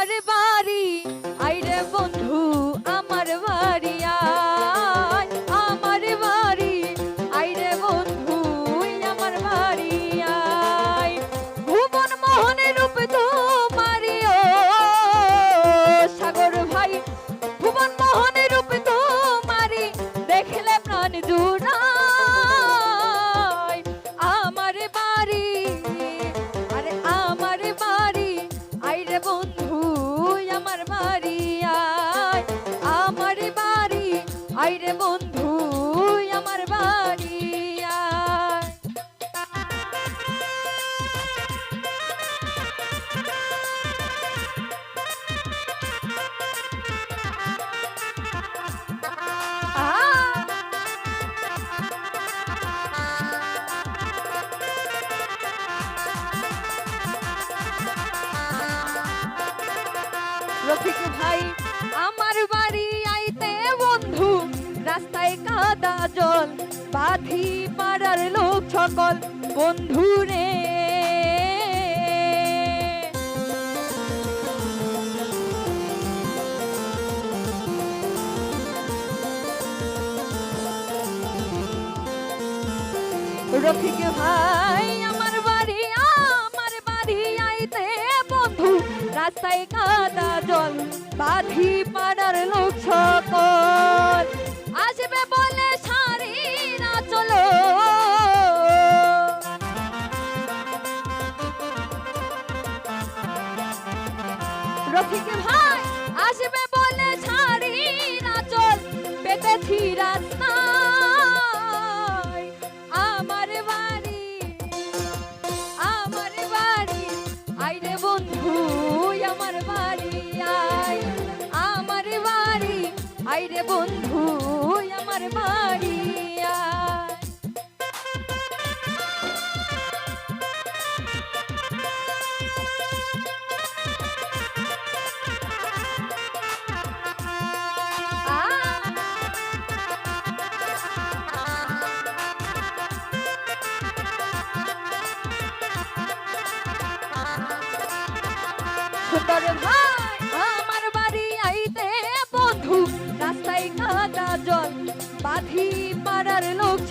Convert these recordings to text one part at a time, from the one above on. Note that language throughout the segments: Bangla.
বারবার রফিক ভাই। আমার বাড়ি আইতে বন্ধু, রাস্তায় কাদা জল, বাধি পাড়ার লোক সকল বন্ধু রে। রফিক ভাই, আমার বাড়ি আমার বাড়ি আইতে বন্ধু, রাস্তায় কাদা বাধি পাড়ার লোক সকল। রে বন্ধু আমার বাড়ি But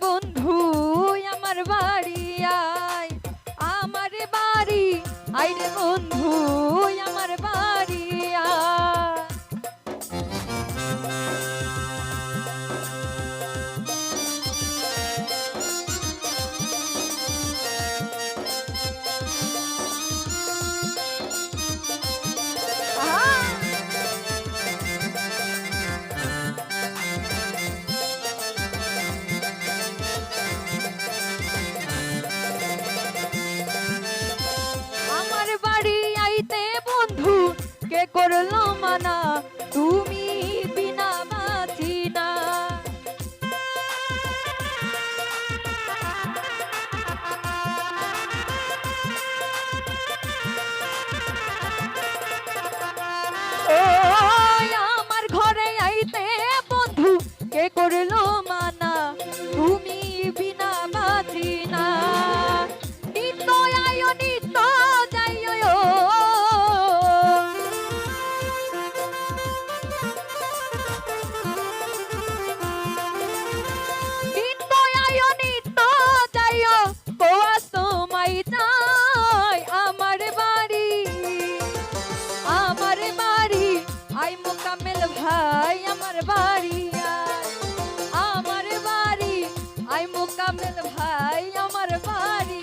বন্ধু আমার বাড়ি আয়। আমার বাড়ি আয় বন্ধু। ভাই, আমার বাড়ি আমার বাড়ি আই মোকামেল ভাই, আমার বাড়ি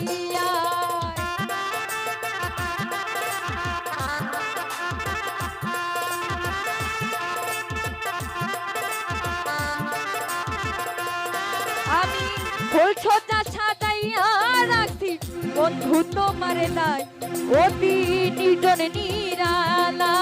আমি ফুল ছোটা ছাটাইয়া রাখি বন্ধু তোমার নাই অতি নিজন নিরালা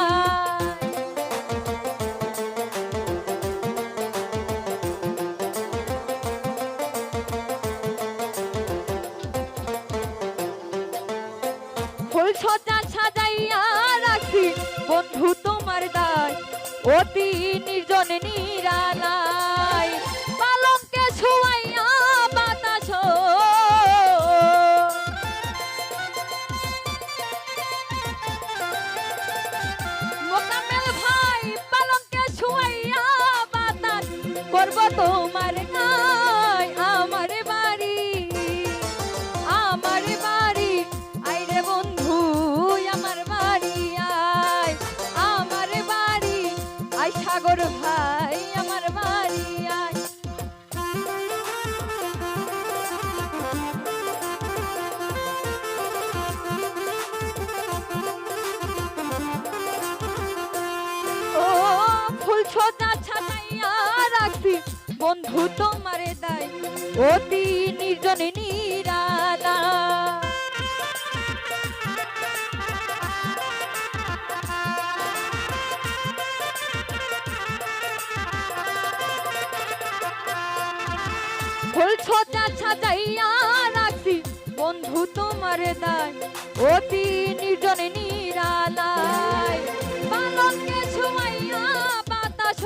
সজা সাজাইয়া রাখি। বন্ধু তোমার দায়। অতি নির্জন নিরালা বন্ধু তোমারে দায় অতি নির্জনে নিরালা। ফুল ছোটা সাজাইয়া রাখছি, বন্ধু তোমারে দায় অতি নির্জনে নিরালায়। পালনকে ছুমাইয়া বাতাস